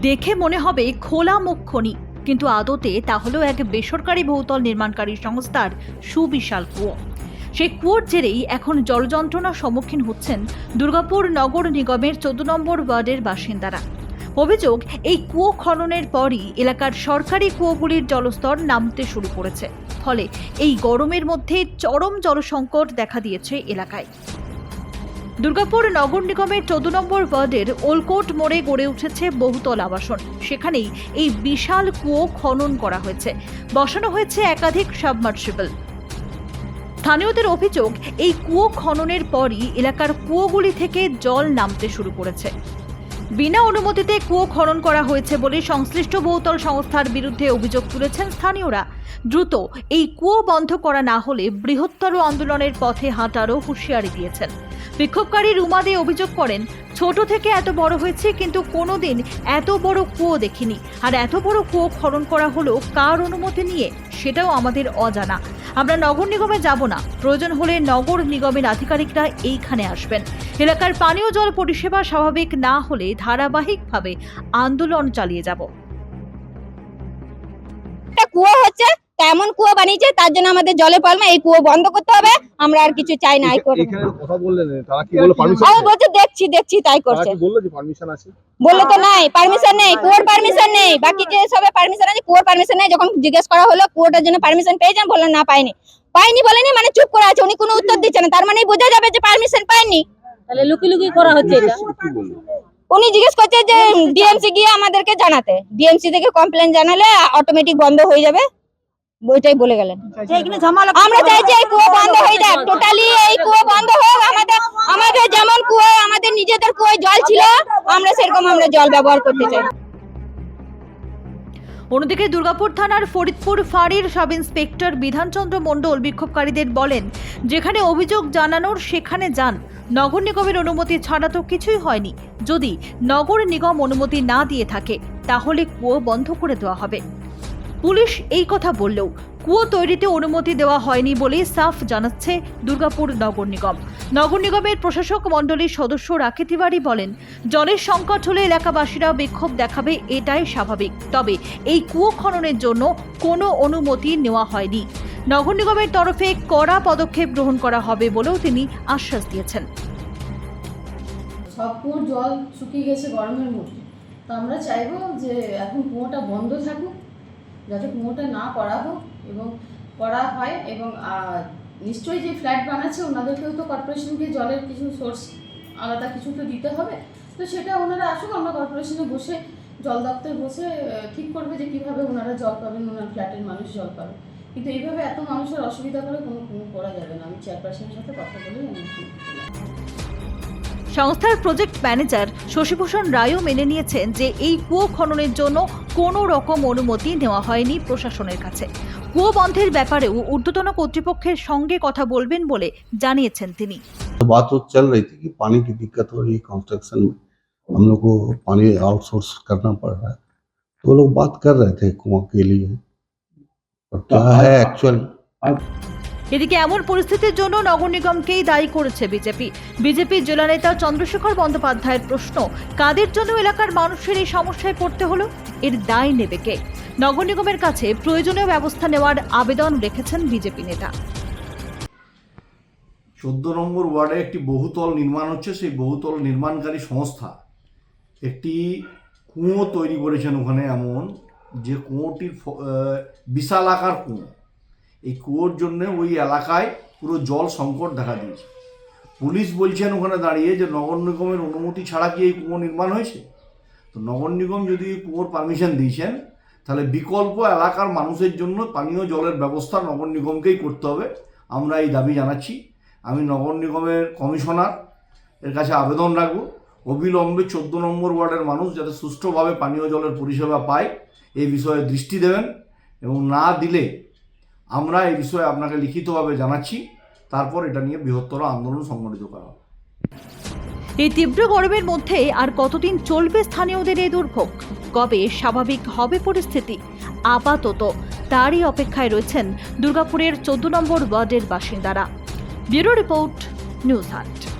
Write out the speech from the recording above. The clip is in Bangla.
দেখে মনে হবে খোলা মুখ কিন্তু আদতে তা হলো এক বেসরকারি বহুতল নির্মাণকারী সংস্থার সুবিশাল কুয়ো। সেই কুয়োর জেরেই এখন জলযন্ত্রণার সম্মুখীন হচ্ছেন দুর্গাপুর নগর নিগমের চোদ্দ নম্বর ওয়ার্ডের বাসিন্দারা। অভিযোগ, এই কুয়ো খননের পরই এলাকার সরকারি কুয়োগুলির জলস্তর নামতে শুরু করেছে। ফলে এই গরমের মধ্যে চরম জলসংকট দেখা দিয়েছে এলাকায়। দুর্গাপুর নগর নিগমের চোদ্দ নম্বর ওয়ার্ডের ওলকোট মোড়ে গড়ে উঠেছে বহুতল আবাসন। সেখানেই এই বিশাল কুয়ো খনন করা হয়েছে। বসানো হয়েছে একাধিক সাবমার্সিবল। স্থানীয়দের অভিযোগ, এই কুয়ো খননের পরই এলাকার কুয়োগুলি থেকে জল নামতে শুরু করেছে। বিনা অনুমতিতে কুয়ো খনন করা হয়েছে বলে সংশ্লিষ্ট বহুতল সংস্থার বিরুদ্ধে অভিযোগ তুলেছেন স্থানীয়রা। দ্রুত এই কুয়ো বন্ধ করা না হলে বৃহত্তর আন্দোলনের পথে হাঁটারও হুঁশিয়ারি দিয়েছেন। বিক্ষোভকারী রুমা দে অভিযোগ করেন, ছোট থেকে এত বড় হয়েছে, কিন্তু কোনোদিন এত বড় কুয়ো দেখিনি। আর এত বড় কুয়ো খনন করা হলো কার অনুমতি নিয়ে, সেটাও আমাদের অজানা। আমরা নগর নিগমে যাব না। প্রয়োজন হলে নগর নিগমের আধিকারিকরা এইখানে আসবেন। এলাকার পানীয় জল পরিষেবা স্বাভাবিক না হলে ধারাবাহিকভাবে আন্দোলন চালিয়ে যাব। কুয়ো হচ্ছে তা এমন কুয়ো বানিয়েছে তার জন্য আমাদের জলে পালমা এই কুয়ো বন্ধ করতে হবে। আমরা আর কিছু চাই না এই করব এখানে কথা বললেন তারা কি বলল পারমিশন আমি বলছি দেখছি দেখছি তাই করছে। বলল যে পারমিশন আছে? বলল তো নাই পারমিশন নেই কুয়োর পারমিশন নেই বাকি যে সবে পারমিশন আছে কুয়োর পারমিশন নেই যখন জিজ্ঞেস করা হলো কুয়োটার জন্য পারমিশন পেয়ে পেয়েছেন বললেন না পাইনি। পাইনি বলেনি মানে চুপ করে আছে উনি কোনো উত্তর দিচ্ছে না তার মানে বোঝা যাবে যে পারমিশন পাইনি। তাহলে লুকি লুকি করা হচ্ছে এটা। বলল? উনি জিজ্ঞেস করছে যে ডিএমসি গিয়ে আমাদেরকে জানাতে। ডিএমসি থেকে কমপ্লেন জানালে অটোমেটিক বন্ধ হয়ে যাবে। ওইটাই বলে গেলেন। আমরা চাইছি এই কুয়ো বন্ধ হয়ে যাক। টোটালি এই কুয়ো বন্ধ হোক। আমাদের আমাদের যেমন কুয়ো আমাদের নিজেদের কুয়োয় জল ছিল আমরা সেরকম আমরা জল ব্যবহার করতে চাই। অন্যদিকে দুর্গাপুর থানার ফরিদপুর ফাঁড়ির সাব ইন্সপেক্টর বিধানচন্দ্র মণ্ডল বিক্ষোভকারীদের বলেন যেখানে অভিযোগ জানানোর সেখানে যান। নগর নিগমের অনুমতি ছাড়া তো কিছুই হয়নি। যদি নগর নিগম অনুমতি না দিয়ে থাকে তাহলে কুয়ো বন্ধ করে দেওয়া হবে। পুলিশ এই কথা বললেও কুয়ো তৈরিতে অনুমতি দেওয়া হয়নি বলে সাফ জানাচ্ছে দুর্গাপুর নগর নিগম। নগর নিগমের প্রশাসক মণ্ডলীর সদস্য রাখি তিওয়ারি বলেন, জলের সংকট হলে এলাকাবাসীরা বিক্ষোভ দেখাবে এটাই স্বাভাবিক। তবে এই কুয়ো খননের জন্য কোনো অনুমতি নেওয়া হয়নি। নগর নিগমের তরফে কড়া পদক্ষেপ গ্রহণ করা হবে বলেও তিনি আশ্বাস দিয়েছেন। সব কুয়োর জল শুকিয়ে গেছে গরমের মধ্যে। তো আমরা চাইব যে এখন কুয়োটা বন্ধ থাকুক। যাতে কুয়োটা না করা হোক এবং করা হয় এবং নিশ্চয়ই যে ফ্ল্যাট বানাচ্ছে ওনাদেরকেও তো কর্পোরেশনকে জলের কিছু সোর্স আলাদা কিছু তো দিতে হবে তো সেটা ওনারা আসুক, আমরা কর্পোরেশনে বসে, জল দপ্তর বসে ঠিক করবে যে কীভাবে ওনারা জল পাবেন, ওনার ফ্ল্যাটের মানুষ জল পাবে কিন্তু এইভাবে এত মানুষের অসুবিধা করে কোনো কুয়ো করা যাবে না আমি চেয়ারপারসনের সাথে কথা বলেই আমি। সংস্থার প্রজেক্ট ম্যানেজার শশীভূষণ রায়ও মেনে নিয়েছেন যে এই কুয়ো খননের জন্য কোনো রকম অনুমতি নেওয়া হয়নি প্রশাসনের কাছে কুয়ো বন্ধের ব্যাপারেও ঊর্ধ্বতন কর্তৃপক্ষের সঙ্গে কথা বলবেন বলে জানিয়েছেন তিনি तो बात तो चल रही थी कि पानी की दिक्कत हो रही है कंस्ट्रक्शन में हम लोग को पानी आउटसोर्स करना पड़ रहा है तो वो लोग बात कर रहे थे कुआं के लिए और क्या है एक्चुअल এদিকে এমন পরিস্থিতির জন্য নগর নিগমকেই দায়ী করেছে বিজেপি। বিজেপির জেলা নেতা চন্দ্রশেখর বন্দ্যোপাধ্যায়ের প্রশ্ন, কাদের জন্য এলাকার মানুষের এই সমস্যায় পড়তে হলো? এর দায় নেবে কে? নগর নিগমের কাছে প্রয়োজনীয় ব্যবস্থা নেওয়ার আবেদন রেখেছেন বিজেপি নেতা। চোদ্দ নম্বর ওয়ার্ডে একটি বহুতল নির্মাণ হচ্ছে, সেই বহুতল নির্মাণকারী সংস্থা একটি কুঁয়ো তৈরি করেছেন ওখানে এমন, যে কুঁয়োটির বিশাল আকার কুঁয়ো। এই কুয়োর জন্য ওই এলাকায় পুরো জল সংকট দেখা দিয়েছে। পুলিশ বলছেন ওখানে দাঁড়িয়ে যে নগর নিগমের অনুমতি ছাড়া কি এই কুয়ো নির্মাণ হয়েছে? তো নগর নিগম যদি কুয়োর পারমিশন দিয়েছেন, তাহলে বিকল্প এলাকার মানুষের জন্য পানীয় জলের ব্যবস্থা নগর নিগমকেই করতে হবে। আমরা এই দাবি জানাচ্ছি। আমি নগর নিগমের কমিশনার, এর কাছে আবেদন রাখব। অবিলম্বে চোদ্দ নম্বর ওয়ার্ডের মানুষ যাতে সুষ্ঠুভাবে পানীয় জলের পরিষেবা পায় এই বিষয়ে দৃষ্টি দেবেন এবং না দিলে আমরা এই বিষয়ে আপনাকে লিখিতভাবে জানাচ্ছি। তারপর এটা নিয়ে বৃহত্তর আন্দোলন সংগঠিত করা হবে এই তীব্র গরমের মধ্যে আর কতদিন চলবে স্থানীয়দের এই দুর্ভোগ? কবে স্বাভাবিক হবে পরিস্থিতি? আপাতত তারই অপেক্ষায় রয়েছেন দুর্গাপুরের চোদ্দ নম্বর ওয়ার্ডের বাসিন্দারা। ব্যুরো রিপোর্ট, নিউজ হাট।